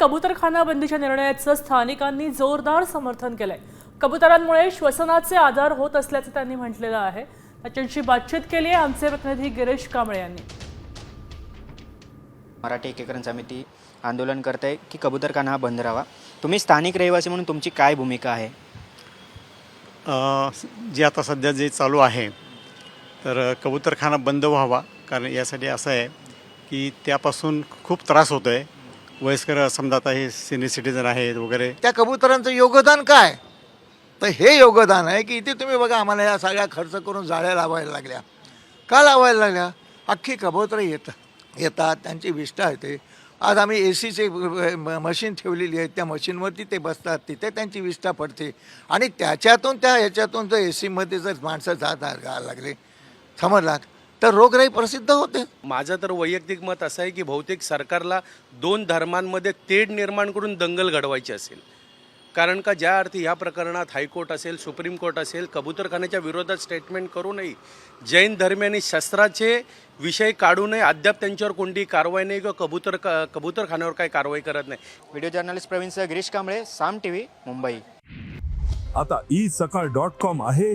कबुतरखाना बंदीच्या निर्णयाचं स्थानिकांनी जोरदार समर्थन केलंय. कबुतरांमुळे श्वसनाचे आजार होत असल्याचं त्यांनी म्हटलेलं आहे. त्याच्याशी बातचीत केली आहे आमचे प्रतिनिधी गिरीश कांबळे यांनी. मराठी एकीकरण समिती आंदोलन करत आहे की कबूतरखाना हा बंद राहावा. तुम्ही स्थानिक रहिवासी म्हणून तुमची काय भूमिका आहे? अ, जे आता सध्या जे चालू आहे तर कबूतरखाना बंद व्हावा. कारण यासाठी असं आहे की त्यापासून खूप त्रास होतो आहे वयस्कर समजा आता हे सिनियर सिटीजन आहेत वगैरे. त्या कबुतरांचं योगदान काय? तर हे योगदान आहे की इथे तुम्ही बघा आम्हाला या सगळ्या खर्च करून जाळ्या लावायला लागल्या. का लावायला लागल्या? अख्खी कबुतरं येतात येतात त्यांची विष्ठा येते. आज आम्ही ए सीचे मशीन ठेवलेली आहे त्या मशीनवरती ते बसतात तिथे त्यांची विष्ठा पडते. आणि त्याच्यातून त्या ह्याच्यातून जर ए सीमध्ये जर माणसं जात जायला लागले समजलात? तर रोगराई प्रसिद्ध होते. माझं तर वैयक्तिक मत असं आहे की बहुतेक सरकारला दोन धर्मांमध्ये तेढ निर्माण करून दंगल घडवायची असेल. कारण का ज्या अर्थी या प्रकरणात हायकोर्ट असेल सुप्रीम कोर्ट असेल कबूतरखान्याच्या विरोधात स्टेटमेंट करूनही जैन धर्मियांनी शस्त्राचे विषय काढूनही अद्याप त्यांच्यावर कोणतीही कारवाई नाही किंवा कबूतर कबूतरखान्यावर काही कारवाई करत नाही. व्हिडिओ जर्नलिस्ट प्रवीणसह गिरीश कांबळे साम टी व्ही मुंबई. आता ई सकाळ डॉट कॉम आहे.